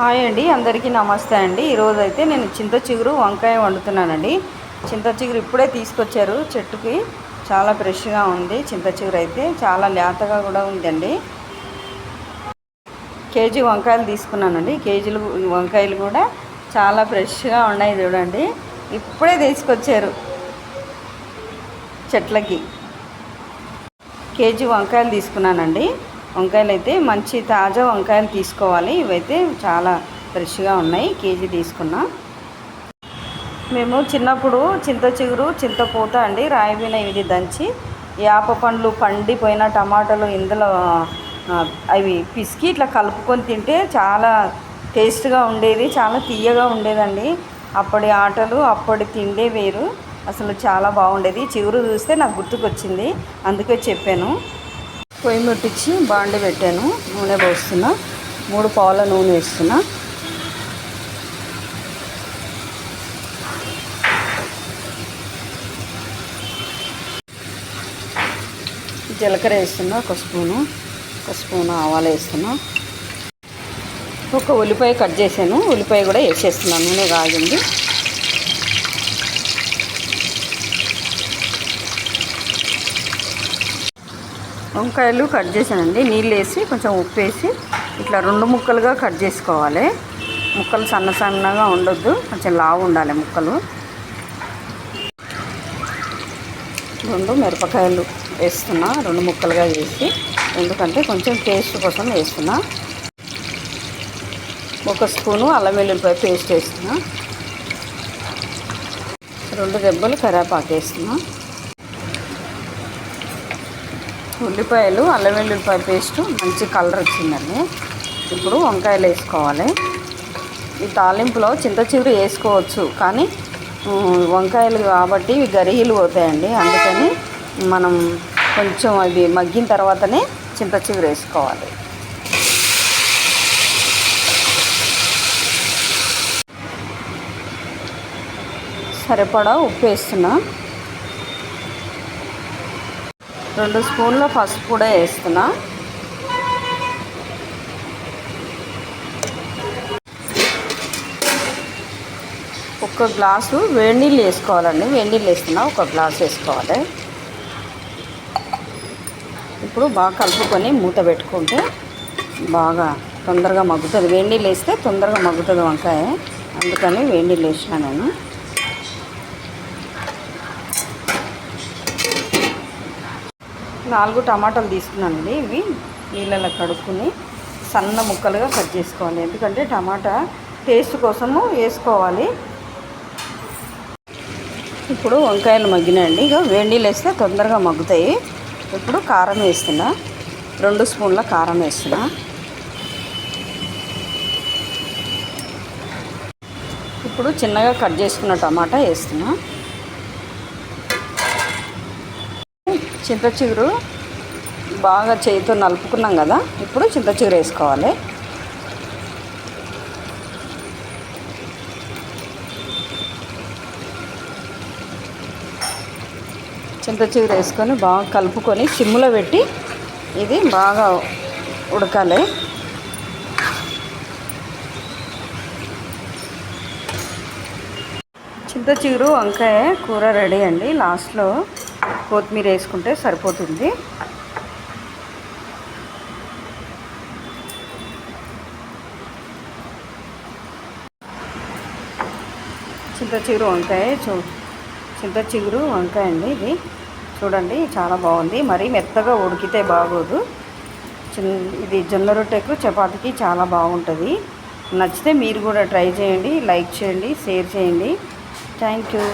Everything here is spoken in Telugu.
హాయ్ అండి అందరికీ నమస్తే అండి. ఈరోజు అయితే నేను చింత చిగురు వంకాయ వండుతున్నానండి. చింత చిగురు ఇప్పుడే తీసుకొచ్చారు చెట్టుకి. చాలా ఫ్రెష్గా ఉంది చింత చిగురు అయితే. చాలా లేతగా కూడా ఉందండి. కేజీ వంకాయలు తీసుకున్నానండి. కేజీలు వంకాయలు కూడా చాలా ఫ్రెష్గా ఉన్నాయి చూడండి. ఇప్పుడే తీసుకొచ్చారు చెట్లకి. కేజీ వంకాయలు తీసుకున్నానండి. వంకాయలు అయితే మంచి తాజా వంకాయలు తీసుకోవాలి. ఇవైతే చాలా ఫ్రెష్గా ఉన్నాయి. కేజీ తీసుకున్నా. మేము చిన్నప్పుడు చింత చిగురు చింతపూత అండి. రాయిపోయిన ఇది దంచి యాప పండ్లు పండిపోయిన టమాటాలు ఇందులో అవి పిసికి ఇట్లా కలుపుకొని తింటే చాలా టేస్ట్గా ఉండేది. చాలా తీయగా ఉండేదండి. అప్పటి ఆటలు అప్పటి తిండే వేరు. అసలు చాలా బాగుండేది. చిగురు చూస్తే నాకు గుర్తుకొచ్చింది. అందుకే చెప్పాను. పొయ్యి ముట్టించి బాండి పెట్టాను నూనె పోస్తున్నా మూడు పావుల నూనె వేస్తున్నా. జీలకర్ర వేస్తున్నా ఒక స్పూను ఒక స్పూను ఆవాలు వేస్తున్నా. ఒక ఉల్లిపాయ కట్ చేశాను ఉల్లిపాయ కూడా వేసేస్తున్నాను నూనె కాగింది. వంకాయలు కట్ చేశానండి. నీళ్ళు వేసి కొంచెం ఉప్పు వేసి ఇట్లా రెండు ముక్కలుగా కట్ చేసుకోవాలి. ముక్కలు సన్న సన్నగా ఉండొద్దు. కొంచెం లావు ఉండాలి ముక్కలు. రెండు మిరపకాయలు వేస్తున్నా. రెండు ముక్కలుగా వేసి ఎందుకంటే కొంచెం టేస్ట్ కోసం వేస్తున్నా. ఒక స్పూను అల్లం వెల్లుల్లిపాయ పేస్ట్ వేస్తున్నా. రెండు దెబ్బలు కరేపాకు వేస్తున్నా. ఉల్లిపాయలు అల్లం వెల్లుల్లిపాయ పేస్ట్ మంచి కలర్ వచ్చిందండి. ఇప్పుడు వంకాయలు వేసుకోవాలి. ఈ తాలింపులో చింత చివరి వేసుకోవచ్చు కానీ వంకాయలు కాబట్టి ఇవి గరిగిలు పోతాయండి. అందుకని మనం కొంచెం అవి మగ్గిన తర్వాతనే చింత చివరి వేసుకోవాలి. సరిపడా ఉప్పు వేస్తున్నా. రెండు స్పూన్ల పసుపు కూడా వేస్తున్నా. ఒక గ్లాసు వేడి నీళ్ళు వేసుకోవాలండి. వేడి నీళ్ళు వేస్తున్నా ఒక గ్లాస్ వేసుకోవాలి. ఇప్పుడు బాగా కలుపుకొని మూత పెట్టుకుంటే బాగా తొందరగా మగ్గుతుంది. వేడి నీళ్ళు వేస్తే తొందరగా మగ్గుతుంది వంకాయ. అందుకని వేడి నీళ్ళు వేసిన నేను. నాలుగు టమాటాలు తీసుకున్నానండి ఇవి నీళ్ళలో కడుక్కుని సన్న ముక్కలుగా కట్ చేసుకోవాలి. ఎందుకంటే టమాటా టేస్ట్ కోసము వేసుకోవాలి. ఇప్పుడు వంకాయలు మగ్గినాయండి. ఇక వేడి వేస్తే తొందరగా మగ్గుతాయి. ఇప్పుడు కారం వేస్తున్నా. రెండు స్పూన్ల కారం వేస్తున్నా. ఇప్పుడు చిన్నగా కట్ చేసుకున్న టమాటా వేస్తున్నా. చింత చిగురు బాగా చేయితో నలుపుకున్నాం కదా ఇప్పుడు చింత చిగురు వేసుకోవాలి. చింత చిగురు వేసుకొని బాగా కలుపుకొని చిమ్ములో పెట్టి ఇది బాగా ఉడకాలి. చింత చిగురు వంకాయ కూర రెడీ అండి లాస్ట్లో. కొత్తిమీర వేసుకుంటే సరిపోతుంది. చింత చిగురు వంకాయ చూ చింత చిగురు వంకాయ అండి ఇది. చూడండి చాలా బాగుంది. మరీ మెత్తగా ఉడికితే బాగోదు. చిన్న ఇది జొన్న రొట్టెకు చపాతీకి చాలా బాగుంటుంది. నచ్చితే మీరు కూడా ట్రై చేయండి లైక్ చేయండి షేర్ చేయండి. Thank you.